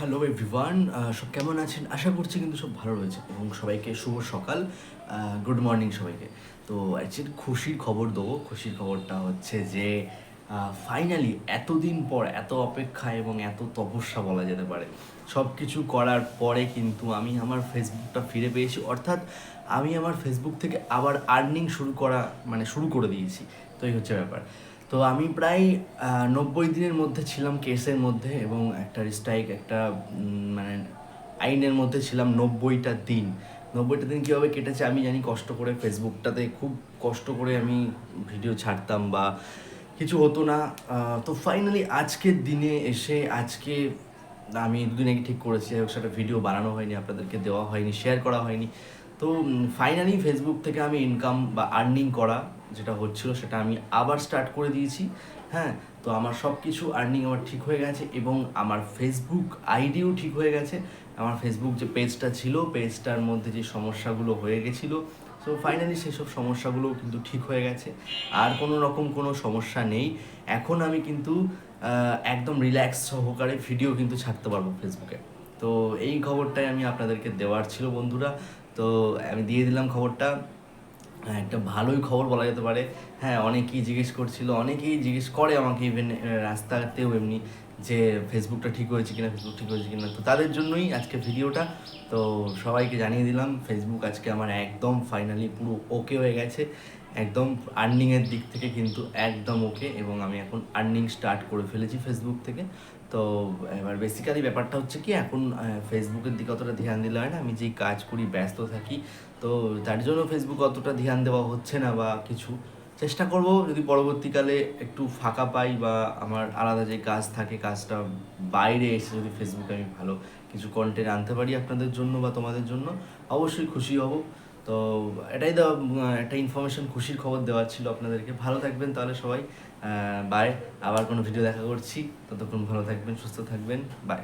Hello everyone সব কেমন আছেন? আশা করছি কিন্তু সব ভালো রয়েছে এবং সবাইকে শুভ সকাল। গুড মর্নিং সবাইকে। তো অ্যাকচুয়ালি খুশির খবর দেবো। খুশির খবরটা হচ্ছে যে ফাইনালি এতদিন পর, এত অপেক্ষা এবং এত তপস্যা বলা যেতে পারে। সব কিছু করার পরে কিন্তু আমি আমার ফেসবুকটা ফিরে পেয়েছি। অর্থাৎ আমি আমার ফেসবুক থেকে আবার আর্নিং শুরু করা মানে শুরু করে দিয়েছি। তো এই হচ্ছে ব্যাপার। তো আমি প্রায় নব্বই দিনের মধ্যে ছিলাম কেসের মধ্যে এবং একটা স্ট্রাইক একটা মানে আইনের মধ্যে ছিলাম নব্বইটা দিন। নব্বইটা দিন কীভাবে কেটেছে আমি জানি কষ্ট করে ফেসবুকটাতে খুব কষ্ট করে আমি ভিডিও ছাড়তাম বা কিছু হতো না। তো ফাইনালি আজকের দিনে এসে, আজকে আমি দুদিন আগে ঠিক করেছি, যাই হোক সেটা ভিডিও বানানো হয়নি, আপনাদেরকে দেওয়া হয়নি শেয়ার করা হয়নি। তো ফাইনালি ফেসবুক থেকে আমি ইনকাম বা আর্নিং করা যেটা হচ্ছিল সেটা আমি আবার স্টার্ট করে দিয়েছি হ্যাঁ? তো আমার সব কিছু আর্নিং আমার ঠিক হয়ে গেছে এবং আমার ফেসবুক আইডিও ঠিক হয়ে গেছে। আমার ফেসবুক যে পেজটা ছিল পেজটার মধ্যে যে সমস্যাগুলো হয়ে গেছিল সো ফাইনালি সেসব সমস্যাগুলোও কিন্তু ঠিক হয়ে গেছে। আর কোনো রকম কোনো সমস্যা নেই। এখন আমি কিন্তু একদম রিল্যাক্স সহকারে ভিডিও কিন্তু ছাড়তে পারব ফেসবুকে তো এই খবরটাই আমি আপনাদেরকে দেওয়ার ছিল বন্ধুরা। তো আমি দিয়ে দিলাম খবরটা। হ্যাঁ, একটা ভালোই খবর বলা যেতে পারে। হ্যাঁ অনেকেই জিজ্ঞেস করছিল অনেকেই জিজ্ঞেস করে আমাকে ইভেন রাস্তাতেও এমনি। যে ফেসবুকটা ঠিক হয়েছে কিনা ফেসবুক ঠিক হয়েছে কিনা, তো তাদের জন্যই আজকে ভিডিওটা তো সবাইকে জানিয়ে দিলাম ফেসবুক আজকে আমার একদম ফাইনালি পুরো ওকে হয়ে গেছে। একদম আর্নিংয়ের দিক থেকে কিন্তু একদম ওকে এবং আমি এখন আর্নিং স্টার্ট করে ফেলেছি ফেসবুক থেকে। তো এবার বেসিক্যালি ব্যাপারটা হচ্ছে কি, এখন ফেসবুকের দিকে অতটা ধ্যান দিলে হয় না। আমি যেই কাজ করি, ব্যস্ত থাকি। তো তার জন্য ফেসবুক অতটা ধ্যান দেওয়া হচ্ছে না বা কিছু। চেষ্টা করব যদি পরবর্তীকালে একটু ফাঁকা পাই বা আমার আলাদা যে কাজ থাকে, কাজটা বাইরে এসে যদি ফেসবুকে আমি ভালো কিছু কন্টেন্ট আনতে পারি আপনাদের জন্য বা তোমাদের জন্য, অবশ্যই খুশি হব। তো এটাই দেওয়া, একটা ইনফরমেশন খুশির খবর দেওয়ার ছিল আপনাদেরকে। ভালো থাকবেন তাহলে সবাই। বাই আবার কোনো ভিডিও দেখা করছি। ততক্ষণ ভালো থাকবেন, সুস্থ থাকবেন। বাই